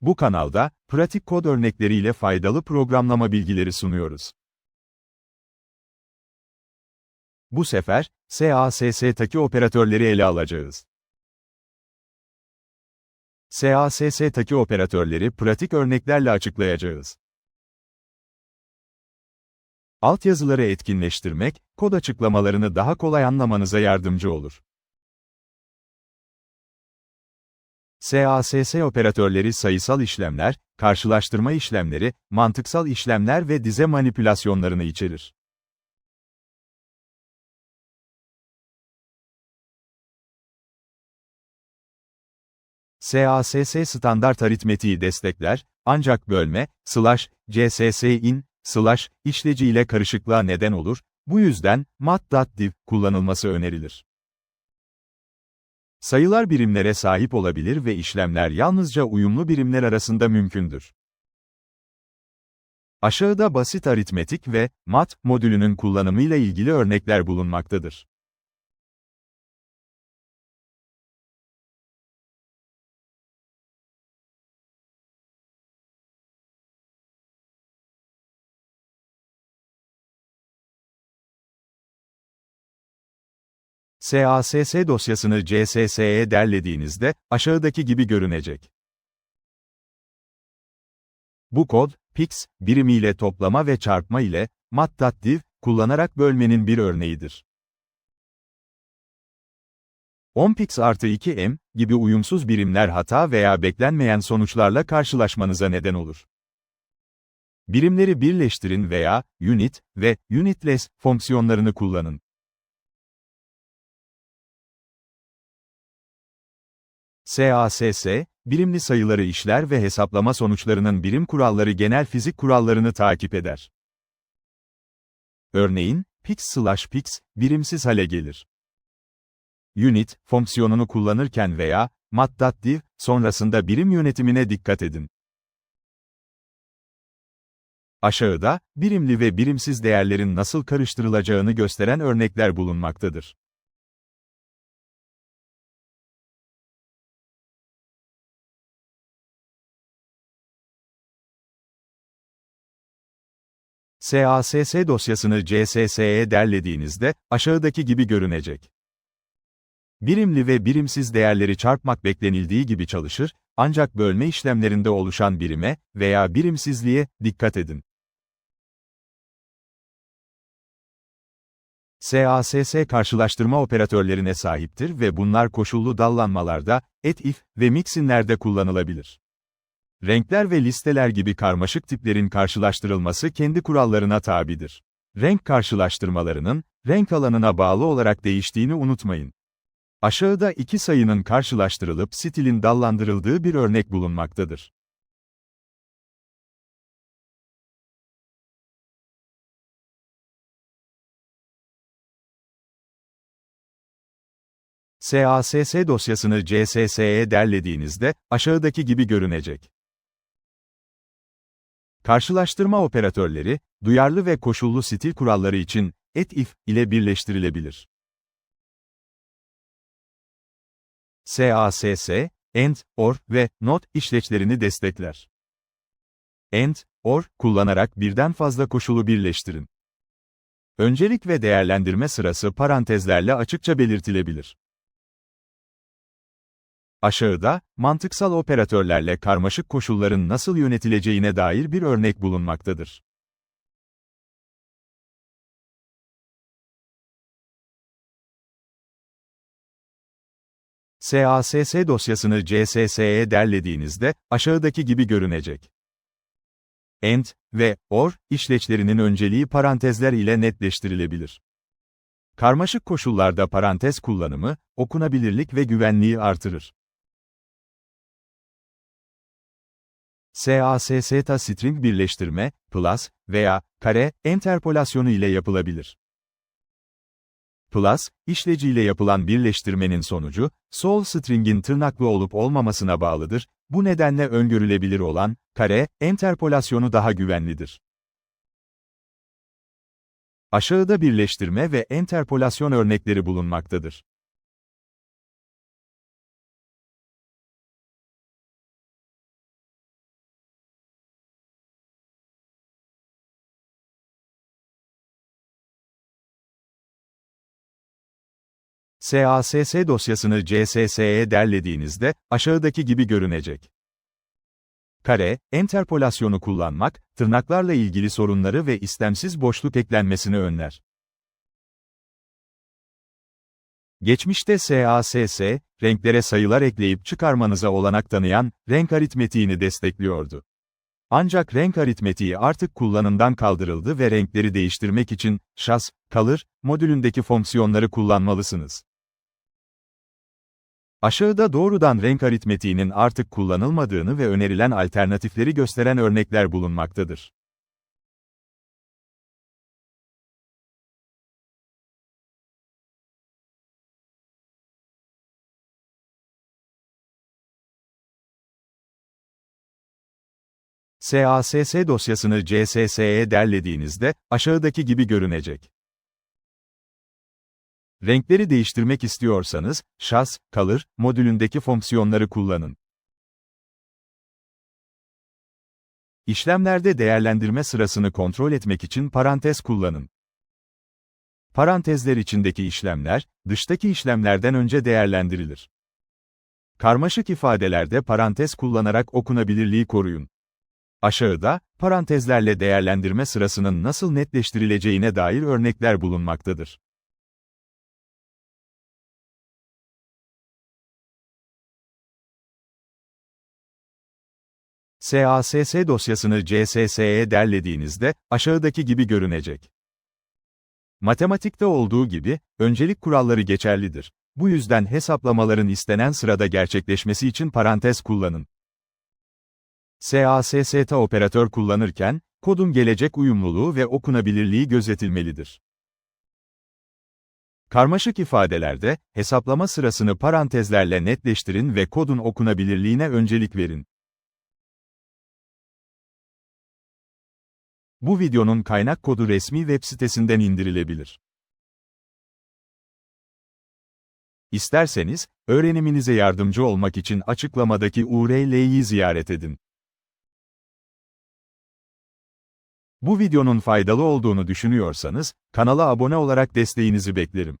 Bu kanalda, pratik kod örnekleriyle faydalı programlama bilgileri sunuyoruz. Bu sefer, SASS'taki operatörleri ele alacağız. SASS'taki operatörleri pratik örneklerle açıklayacağız. Altyazıları etkinleştirmek, kod açıklamalarını daha kolay anlamanıza yardımcı olur. SASS operatörleri sayısal işlemler, karşılaştırma işlemleri, mantıksal işlemler ve dize manipülasyonlarını içerir. SASS standart aritmetiği destekler, ancak bölme, slash, CSSIN, slash, işleci ile karışıklığa neden olur, bu yüzden, mat.div kullanılması önerilir. Sayılar birimlere sahip olabilir ve işlemler yalnızca uyumlu birimler arasında mümkündür. Aşağıda basit aritmetik ve mat modülünün kullanımıyla ilgili örnekler bulunmaktadır. SASS dosyasını CSS'ye derlediğinizde, aşağıdaki gibi görünecek. Bu kod, pix, birimiyle toplama ve çarpma ile, mat.div, kullanarak bölmenin bir örneğidir. 10px artı 2m, gibi uyumsuz birimler hata veya beklenmeyen sonuçlarla karşılaşmanıza neden olur. Birimleri birleştirin veya, unit ve unitless fonksiyonlarını kullanın. SASS, birimli sayıları işler ve hesaplama sonuçlarının birim kuralları genel fizik kurallarını takip eder. Örneğin, pix slash pix, birimsiz hale gelir. Unit, fonksiyonunu kullanırken veya, mat.div, sonrasında birim yönetimine dikkat edin. Aşağıda, birimli ve birimsiz değerlerin nasıl karıştırılacağını gösteren örnekler bulunmaktadır. SASS dosyasını CSS'ye derlediğinizde, aşağıdaki gibi görünecek. Birimli ve birimsiz değerleri çarpmak beklenildiği gibi çalışır, ancak bölme işlemlerinde oluşan birime veya birimsizliğe dikkat edin. SASS karşılaştırma operatörlerine sahiptir ve bunlar koşullu dallanmalarda, et-if ve mixinlerde kullanılabilir. Renkler ve listeler gibi karmaşık tiplerin karşılaştırılması kendi kurallarına tabidir. Renk karşılaştırmalarının, renk alanına bağlı olarak değiştiğini unutmayın. Aşağıda iki sayının karşılaştırılıp stilin dallandırıldığı bir örnek bulunmaktadır. SASS dosyasını CSS'ye derlediğinizde, aşağıdaki gibi görünecek. Karşılaştırma operatörleri, duyarlı ve koşullu stil kuralları için, et-if ile birleştirilebilir. SASS, AND, OR ve NOT işleçlerini destekler. AND, OR kullanarak birden fazla koşulu birleştirin. Öncelik ve değerlendirme sırası parantezlerle açıkça belirtilebilir. Aşağıda, mantıksal operatörlerle karmaşık koşulların nasıl yönetileceğine dair bir örnek bulunmaktadır. SASS dosyasını CSS'ye derlediğinizde, aşağıdaki gibi görünecek. AND ve OR işleçlerinin önceliği parantezler ile netleştirilebilir. Karmaşık koşullarda parantez kullanımı, okunabilirlik ve güvenliği artırır. SASS'ta string birleştirme, plus veya kare enterpolasyonu ile yapılabilir. Plus, işleciyle yapılan birleştirmenin sonucu, sol stringin tırnaklı olup olmamasına bağlıdır, bu nedenle öngörülebilir olan, kare, enterpolasyonu daha güvenlidir. Aşağıda birleştirme ve enterpolasyon örnekleri bulunmaktadır. SASS dosyasını CSS'ye derlediğinizde, aşağıdaki gibi görünecek. Kare, enterpolasyonu kullanmak, tırnaklarla ilgili sorunları ve istemsiz boşluk eklenmesini önler. Geçmişte SASS, renklere sayılar ekleyip çıkarmanıza olanak tanıyan, renk aritmetiğini destekliyordu. Ancak renk aritmetiği artık kullanımdan kaldırıldı ve renkleri değiştirmek için, şas, kalır, modülündeki fonksiyonları kullanmalısınız. Aşağıda doğrudan renk aritmetiğinin artık kullanılmadığını ve önerilen alternatifleri gösteren örnekler bulunmaktadır. SASS dosyasını CSS'ye derlediğinizde, aşağıdaki gibi görünecek. Renkleri değiştirmek istiyorsanız, şas, kalır, modülündeki fonksiyonları kullanın. İşlemlerde değerlendirme sırasını kontrol etmek için parantez kullanın. Parantezler içindeki işlemler, dıştaki işlemlerden önce değerlendirilir. Karmaşık ifadelerde parantez kullanarak okunabilirliği koruyun. Aşağıda, parantezlerle değerlendirme sırasının nasıl netleştirileceğine dair örnekler bulunmaktadır. SASS dosyasını CSS'ye derlediğinizde, aşağıdaki gibi görünecek. Matematikte olduğu gibi, öncelik kuralları geçerlidir. Bu yüzden hesaplamaların istenen sırada gerçekleşmesi için parantez kullanın. SASS'ta operatör kullanırken, kodun gelecek uyumluluğu ve okunabilirliği gözetilmelidir. Karmaşık ifadelerde, hesaplama sırasını parantezlerle netleştirin ve kodun okunabilirliğine öncelik verin. Bu videonun kaynak kodu resmi web sitesinden indirilebilir. İsterseniz, öğreniminize yardımcı olmak için açıklamadaki URL'yi ziyaret edin. Bu videonun faydalı olduğunu düşünüyorsanız, kanala abone olarak desteğinizi beklerim.